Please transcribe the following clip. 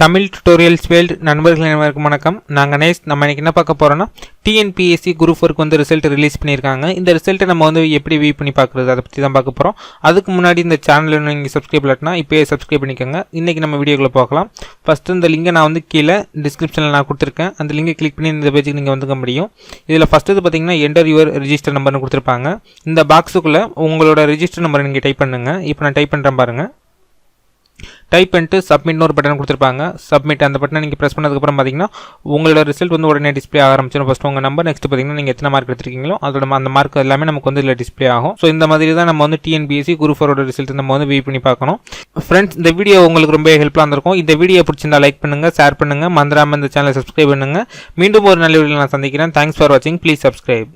Tamil tutorials world நண்பர்கள் அனைவருக்கும் வணக்கம். நாங்கள் நேஸ் நம்ம இன்றைக்கி என்ன பார்க்க போகிறோம்னா டிஎன்பிஎஸ்சி குரூப் ஃபோருக்கு வந்து ரிசல்ட் ரிலீஸ் பண்ணியிருக்காங்க. இந்த ரிசல்ட்டை நம்ம வந்து எப்படி வியூ பண்ணி பார்க்குறது அதை பற்றி தான் பார்க்க போகிறோம் அதுக்கு முன்னாடி இந்த சேனலில் நீங்கள் சப்ஸ்கிரைப் இல்லாட்டினா இப்போயே சப்ஸ்கிரைப் பண்ணிக்கோங்க. இன்றைக்கி நம்ம வீடியோக்குள்ளே பார்க்கலாம் ஃபஸ்ட்டு இந்த லிங்கை நான் வந்து கீழே டிஸ்கிரிப்ஷனில் நான் கொடுத்துருக்கேன். அந்த லிங்கை கிளிக் பண்ணி இந்த பேஜுக்கு நீங்கள் வந்துக்க முடியும். இதில் ஃபஸ்ட்டு பார்த்தீங்கன்னா என்டர் யுவர் ரிஜிஸ்டர் நம்பர்னு கொடுத்துருப்பாங்க. இந்த பாக்ஸுக்குள்ளே உங்களோட ரிஜிஸ்டர் நம்பரை நீங்கள் டைப் பண்ணுங்கள் இப்போ நான் டைப் பண்ணுறேன் பாருங்கள் டைப் பண்ணிட்டு சப்மிட்னு ஒரு பட்டன் கொடுத்துருப்பாங்க. சப்மிட் அந்த பட்டனை நீங்கள் ப்ரெஸ் பண்ணதுக்கப்புறம் பார்த்தீங்கன்னா உங்களோட ரிசல்ட் வந்து உடனே டிஸ்ப்ளே ஆரம்பிச்சிடும். ஃபஸ்ட் உங்கள் நம்பர் நெக்ஸ்ட் பார்த்தீங்கன்னா நீங்கள் எத்தனை மார்க் எடுத்திருக்கீங்களோ அதோட அந்த மார்க் எல்லாமே நமக்கு வந்து இதில் டிஸ்ப்ளே ஆகும். ஸோ இந்த மாதிரி தான் நம்ம வந்து டிஎன்பிஎஸ்சி குரூப் ஃபோரோட ரிசல்ட் நம்ம வந்து வியூ பண்ணி பார்க்கணும். ஃப்ரெண்ட்ஸ் இந்த வீடியோ உங்களுக்கு ரொம்ப ஹெல்ப்ஃபுல்லாக இருந்திருக்கும். இந்த வீடியோ பிடிச்சிருந்தா லைக் பண்ணுங்கள் ஷேர் பண்ணுங்கள் மறந்துடாம இந்த சேனலை சப்ஸ்கிரைப் பண்ணுங்கள் மீண்டும் ஒரு நல்ல வீடியோ நான் சந்திக்கிறேன். தேங்க்ஸ் ஃபார் வாட்சிங் ப்ளீஸ் சப்ஸ்கிரைப்